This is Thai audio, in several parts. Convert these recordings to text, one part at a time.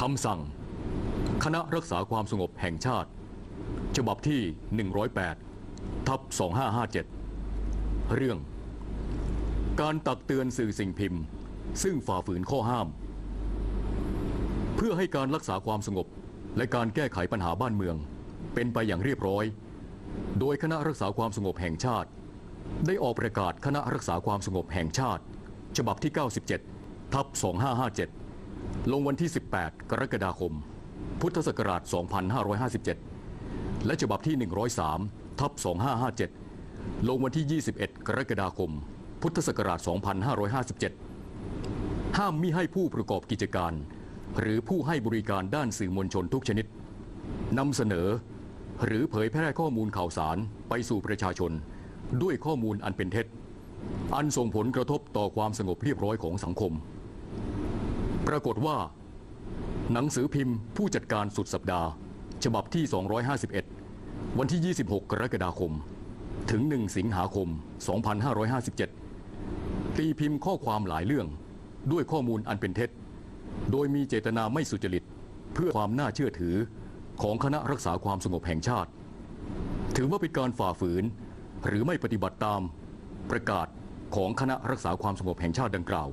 คำสั่ง คณะรักษาความสงบแห่งชาติ ฉบับที่ 108 ทับ 2557 เรื่อง การตักเตือนสื่อสิ่งพิมพ์ ซึ่งฝ่าฝืนข้อห้าม เพื่อให้การรักษาความสงบและการแก้ไขปัญหาบ้านเมือง เป็นไปอย่างเรียบร้อย โดยคณะรักษาความสงบแห่งชาติ ได้ออกประกาศคณะรักษาความสงบแห่งชาติ ฉบับที่ 97 ทับ 2557 ลงวันที่ 18 กรกฎาคม พุทธศักราช 2557 และฉบับที่ 103 ทับ 2557 ลงวันที่ 21 กรกฎาคม พุทธศักราช 2557 ห้ามมิให้ผู้ประกอบกิจการ หรือผู้ให้บริการด้านสื่อมวลชนทุกชนิดนำเสนอ หรือเผยแพร่ข้อมูลข่าวสารไปสู่ประชาชน ด้วยข้อมูลอันเป็นเท็จ อันส่งผลกระทบต่อความสงบเรียบร้อยของสังคม ปรากฏว่า หนังสือพิมพ์ผู้จัดการสุดสัปดาห์ ฉบับที่ 251 วันที่ 26 กรกฎาคม ถึง 1 สิงหาคม 2557 ตีพิมพ์ข้อความหลายเรื่องด้วยข้อมูลอันเป็นเท็จ โดยมีเจตนาไม่สุจริต เพื่อความน่าเชื่อถือของคณะรักษาความสงบแห่งชาติ ถือว่าเป็นการฝ่าฝืน หรือไม่ปฏิบัติตามประกาศของคณะรักษาความสงบแห่งชาติดังกล่าว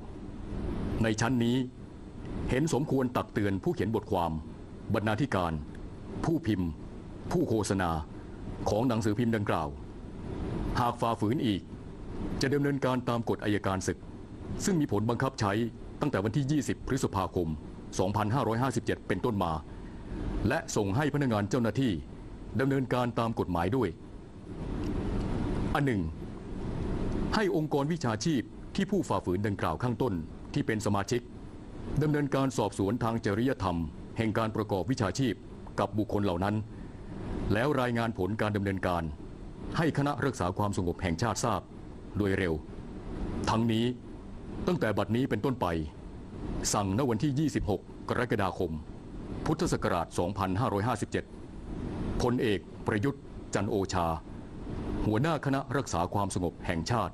ในชั้นนี้ เห็นสมควรตักเตือนผู้เขียนบทความ บรรณาธิการ ผู้พิมพ์ ผู้โฆษณาของหนังสือพิมพ์ดังกล่าว หากฝ่าฝืนอีก จะดำเนินการตามกฎอายการศึก ซึ่งมีผลบังคับใช้ตั้งแต่วันที่ 20 พฤษภาคม 2557 เป็นต้นมา และส่งให้พนักงานเจ้าหน้าที่ดำเนินการตามกฎหมายด้วย อันหนึ่ง ให้องค์กรวิชาชีพที่ผู้ฝ่าฝืนดังกล่าวข้างต้นที่เป็นสมาชิก ดำเนินการสอบสวนทางจริยธรรม แห่งการประกอบวิชาชีพกับบุคคลเหล่านั้น แล้วรายงานผลการดำเนินการ ให้คณะรักษาความสงบแห่งชาติทราบ โดยเร็ว ทั้งนี้ตั้งแต่บัดนี้เป็นต้นไป สั่งณวันที่ 26 กรกฎาคม พุทธศักราช 2557พลเอกประยุทธ์จันโอชา หัวหน้าคณะรักษาความสงบแห่งชาติ